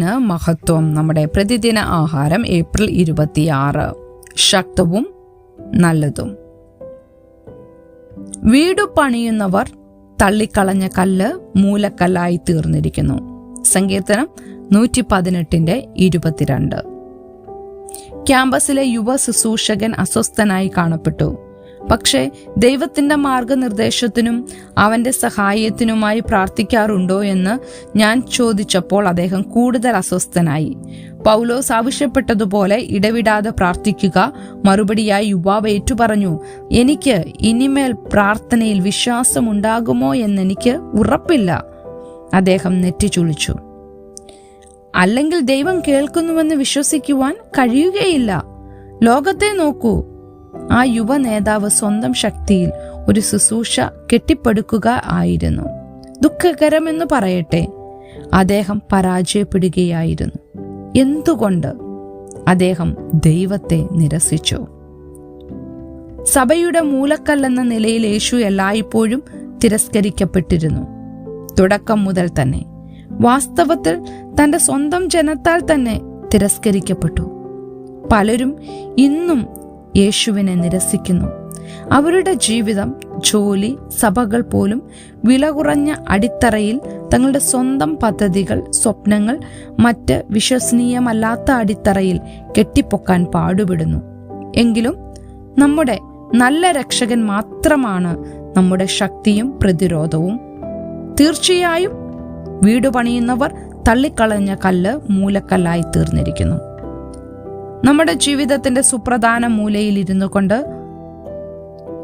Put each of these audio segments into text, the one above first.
മഹത്വം. നമ്മുടെ പ്രതിദിന ആഹാരം ഏപ്രിൽ ഇരുപത്തിയാറ്. ശക്തവും നല്ലതും. വീടു പണിയുന്നവർ തള്ളിക്കളഞ്ഞ കല്ല് മൂലക്കല്ലായി തീർന്നിരിക്കുന്നു. സങ്കീർത്തനം നൂറ്റി പതിനെട്ടിന്റെ ഇരുപത്തിരണ്ട്. ക്യാമ്പസിലെ യുവ ശുശ്രൂഷകൻ അസ്വസ്ഥനായി കാണപ്പെട്ടു. പക്ഷേ ദൈവത്തിന്റെ മാർഗനിർദ്ദേശത്തിനും അവന്റെ സഹായത്തിനുമായി പ്രാർത്ഥിക്കാറുണ്ടോ എന്ന് ഞാൻ ചോദിച്ചപ്പോൾ അദ്ദേഹം കൂടുതൽ അസ്വസ്ഥനായി. പൗലോസ് ആവശ്യപ്പെട്ടതുപോലെ ഇടവിടാതെ പ്രാർത്ഥിക്കുക മറുപടിയായി യുവാവ് ഏറ്റുപറഞ്ഞു എനിക്ക് ഇനിമേൽ പ്രാർത്ഥനയിൽ വിശ്വാസമുണ്ടാകുമോ എന്നെനിക്ക് ഉറപ്പില്ല അദ്ദേഹം നെറ്റിച്ചുളിച്ചു അല്ലെങ്കിൽ ദൈവം കേൾക്കുന്നുവെന്ന് വിശ്വസിക്കുവാൻ കഴിയുകയില്ല. ലോകത്തെ നോക്കൂ ആ യുവ നേതാവ് സ്വന്തം ശക്തിയിൽ ഒരു ശുശ്രൂഷ കെട്ടിപ്പടുക്കുക ആയിരുന്നു. ദുഃഖകരമെന്ന് പറയട്ടെ അദ്ദേഹം പരാജയപ്പെടുകയായിരുന്നു. എന്തുകൊണ്ട് അദ്ദേഹം ദൈവത്തെ നിരസിച്ചു? സഭയുടെ മൂലക്കല്ലെന്ന നിലയിൽ യേശു എല്ലായ്പ്പോഴും തിരസ്കരിക്കപ്പെട്ടിരുന്നു. തുടക്കം മുതൽ തന്നെ വാസ്തവത്തിൽ തന്റെ സ്വന്തം ജനത്താൽ തന്നെ തിരസ്കരിക്കപ്പെട്ടു. പലരും ഇന്നും യേശുവിനെ നിരസിക്കുന്നു. അവരുടെ ജീവിതം ജോലി സഭകൾ പോലും വില കുറഞ്ഞ അടിത്തറയിൽ തങ്ങളുടെ സ്വന്തം പദ്ധതികൾ സ്വപ്നങ്ങൾ മറ്റ് വിശ്വസനീയമല്ലാത്ത അടിത്തറയിൽ കെട്ടിപ്പൊക്കാൻ പാടുപെടുന്നു. എങ്കിലും നമ്മുടെ നല്ല രക്ഷകൻ മാത്രമാണ് നമ്മുടെ ശക്തിയും പ്രതിരോധവും. തീർച്ചയായും വീട് പണിയുന്നവർ തള്ളിക്കളഞ്ഞ കല്ല് മൂലക്കല്ലായി തീർന്നിരിക്കുന്നു. നമ്മുടെ ജീവിതത്തിന്റെ സുപ്രധാന മൂലയിൽ ഇരുന്നു കൊണ്ട്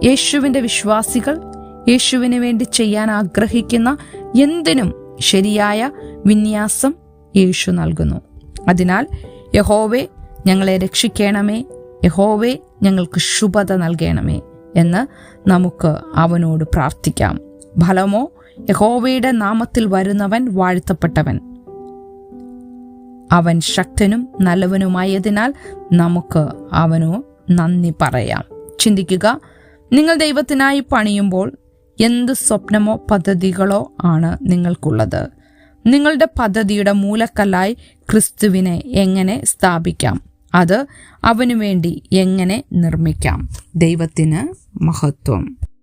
യേശുവിന്റെ വിശ്വാസികൾ യേശുവിന് വേണ്ടി ചെയ്യാൻ ആഗ്രഹിക്കുന്ന എന്തിനും ശരിയായ വിന്യാസം യേശു നൽകുന്നു. അതിനാൽ യഹോവേ ഞങ്ങളെ രക്ഷിക്കണമേ. യഹോവേ ഞങ്ങൾക്ക് ശുഭത നൽകണമേ എന്ന് നമുക്ക് അവനോട് പ്രാർത്ഥിക്കാം. ഫലമോ യഹോവയുടെ നാമത്തിൽ വരുന്നവൻ വാഴ്ത്തപ്പെട്ടവൻ. അവൻ ശക്തനും നല്ലവനുമായതിനാൽ നമുക്ക് അവനോ നന്ദി പറയാം. ചിന്തിക്കുക നിങ്ങൾ ദൈവത്തിനായി പണിയുമ്പോൾ എന്ത് സ്വപ്നമോ പദ്ധതികളോ ആണ് നിങ്ങൾക്കുള്ളത്. നിങ്ങളുടെ പദ്ധതിയുടെ മൂലക്കല്ലായി ക്രിസ്തുവിനെ എങ്ങനെ സ്ഥാപിക്കാം? അത് അവനു വേണ്ടി എങ്ങനെ നിർമ്മിക്കാം? ദൈവത്തിന് മഹത്വം.